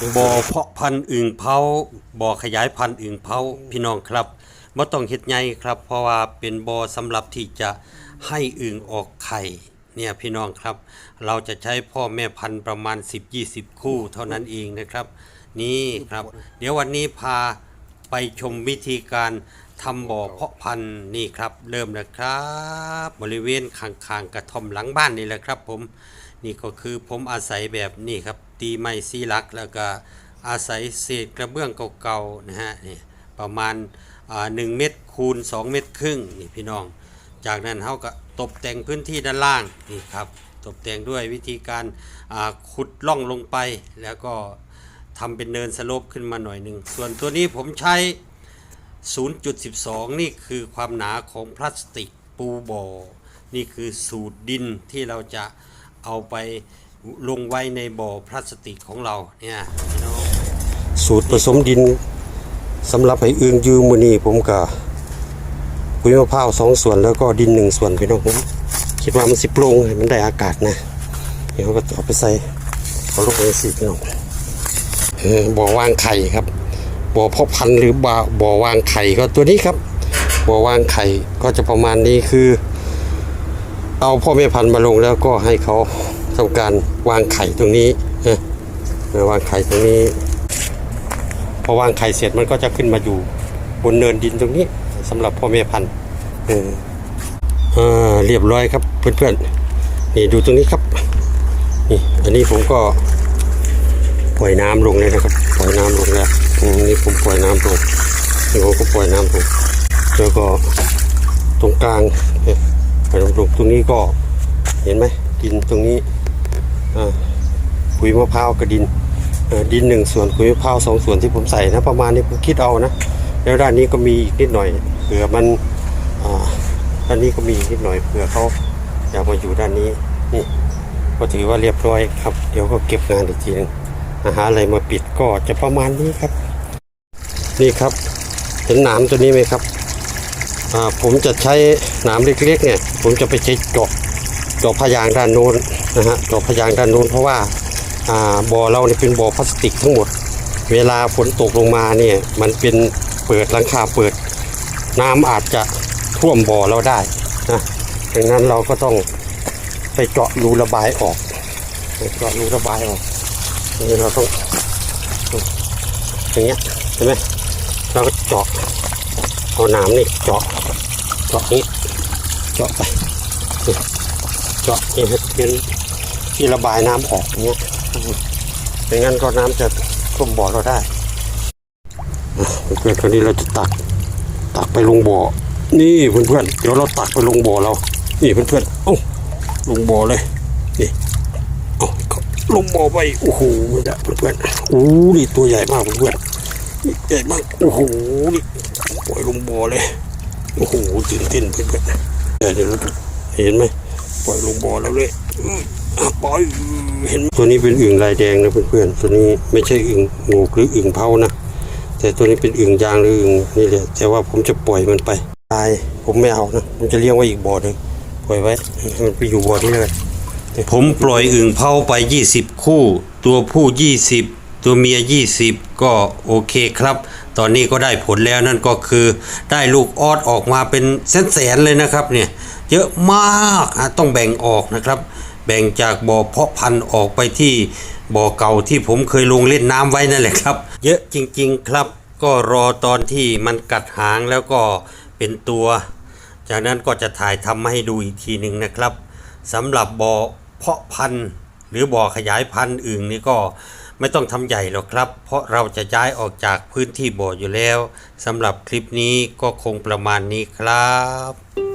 บ่อเพาะพันธุ์อึ่งเผาบ่อขยายพันธุ์อึ่งเผาพี่น้องครับบ่ต้องเฮ็ดใหญ่ครับ เพราะว่าเป็นบ่อสำหรับที่จะให้อึ่งออกไข่เนี่ยพี่น้องครับ เราจะใช้พ่อแม่พันธุ์ประมาณ 10-20 คู่เท่านั้นเองนะครับ นี่ครับ เดี๋ยววันนี้พาไปชมวิธีการทำบ่อเพาะพันธุ์นี่ครับ เริ่มแล้วครับ บริเวณข้างๆกระท่อมหลังบ้านนี่แหละครับ ผม นี่ก็คือผมอาศัยแบบนี่ครับ ตีไม้ซีลัก แล้วก็อาศัยเศษกระเบื้องเก่าๆนะฮะนี่ประมาณหนึ่งเมตรคูณ 2 เมตรครึ่งนี่พี่น้อง จากนั้นเขาก็ตกแต่งพื้นที่ด้านล่างนี่ครับตกแต่งด้วยวิธีการขุดล่องลงไป แล้วก็ทำเป็นเนินสโลปขึ้นมาหน่อยหนึ่งส่วนตัวนี้ผมใช้ 0.12 นี่คือความหนาของพลาสติกปูบ่อนี่คือสูตรดินที่เราจะ เอาไปลงไว้ในบ่อพลาสติกของเราเนี่ยสูตรผสมดินสำหรับให้อึงยืมมือนี้ผมก็ปุ๋ยมะพร้าวสองส่วนแล้วก็ดินหนึ่งส่วนพี่น้องผมคิดว่ามันสิโปร่งมันได้อากาศนะเดี๋ยวก็เอาไปใส่เอาลงไปสิพี่น้องบ่อวางไข่ครับบ่อเพาะพันธุ์หรือบ่อบ่อวางไข่ก็ตัวนี้ครับบ่อวางไข่ก็จะประมาณนี้คือ เอาพ่อแม่พันธุ์มาลงแล้วก็ให้เขาทำการวางไข่ตรงนี้เออเออวางไข่ตรงนี้พอวางไข่เสร็จมันก็จะขึ้นมาอยู่บนเนินดินตรงนี้สำหรับพ่อแม่พันธุ์เอออ่าเรียบร้อยครับเพื่อนๆนี่ดูตรงนี้ครับนี่อันนี้ผมก็ปล่อยน้ำลงเลยนะครับ ปล่อยน้ำลงแล้วนี้ผมปล่อยน้ำลงนี่ผมก็ปล่อยน้ำลงแล้วก็ตรงกลาง เนี่ยปล่อยน้ำลงตรงนี้ก็เห็นไหมดินตรงนี้อ่าปุ๋ยมะพร้าวกับดินดินหนึ่งส่วนปุ๋ยมะพร้าวสองส่วนที่ผมใส่นะประมาณนี้ผมคิดเอานะแล้วด้านนี้ก็มีอีกนิดหน่อยเผื่อมันอ่าด้านนี้ก็มีนิดหน่อยเผื่อเขาอยากมาอยู่ด้านนี้นี่ก็ถือว่าเรียบร้อยครับ เดี๋ยวก็เก็บงานอีกทีนึงอาหารอะไรมาปิดก็จะประมาณนี้ครับ นี่ครับเห็นหนามตัวนี้ไหมครับ ผมจะใช้หนามเล็กๆเนี่ยผมจะไปใช้เจาะเจาะพยางด้านโน้นนะฮะเจาะพยางด้านโน้นเพราะว่าบ่อเราเนี่ยเป็นบ่อพลาสติกทั้งหมด เวลาฝนตกลงมาเนี่ยมันเป็นเปิดหลังคาเปิด น้ำอาจจะท่วมบ่อเราได้นะดังนั้นเราก็ต้องไปเจาะรูระบายออกไปเจาะรูระบายออกนี่เราต้องอย่างเงี้ยใช่ไหมเราก็เจาะ เอาน้ำนี่เจาะเจาะนี้เจาะไปเจาะนี่ให้เป็นที่ระบายน้ำออกเงี้ยไม่งั้นก็น้ำจะท่วมบ่อเราได้อะเพื่อนคราวนี้เราจะตัก ตักไปลงบ่อ นี่เพื่อนๆเดี๋ยวเราตักไปลงบ่อเรา นี่เพื่อนๆเอ้าลงบ่อเลยนี่เอาลงบ่อไปโอ้โหเนี่ยเพื่อนๆโอ้นี่ตัวใหญ่มากเพื่อนๆใหญ่มากโอ้โหนี่ ปล่อยลงบ่อเลย โอ้โหตื่นเต้นเพื่อนๆเดี๋ยวเดี๋ยวเห็นไหมปล่อยลงบ่อแล้วเลยอื้ออะปล่อยเห็นตัวนี้เป็นอึ่งลายแดงนะเพื่อนๆตัวนี้ไม่ใช่อึ่งงูหรืออึ่งเผานะแต่ตัวนี้เป็นอึ่งยางหรืออึ่งนี่แหละแต่ว่าผมจะปล่อยมันไปตายผมไม่เอานะผมจะเลี้ยงไว้อีกบ่อหนึ่งปล่อยไว้มันไปอยู่บ่อนี้เลยผมปล่อยอึ่งเผาไป 20 คู่ ตัวผู้ 20 ตัวเมีย 20 ก็โอเคครับ ตอนนี้ก็ได้ผลแล้วนั่นก็คือได้ลูกออดออกมาเป็นแสนๆเลยนะครับเนี่ยเยอะมากต้องแบ่งออกนะครับ แบ่งจากบ่อเพาะพันธุ์ออกไปที่บ่อเก่าที่ผมเคยลงเล่นน้ำไว้นั่นแหละครับ เยอะจริง ๆครับ ก็รอตอนที่มันกัดหางแล้วก็เป็นตัว จากนั้นก็จะถ่ายทำมาให้ดูอีกทีหนึ่งนะครับสำหรับบ่อเพาะพันธุ์หรือบ่อขยายพันธุ์อื่นนี่ก็ ไม่ต้องทำใหญ่หรอกครับ เพราะเราจะย้ายออกจากพื้นที่บ่ออยู่แล้วสำหรับคลิปนี้ก็คงประมาณนี้ครับ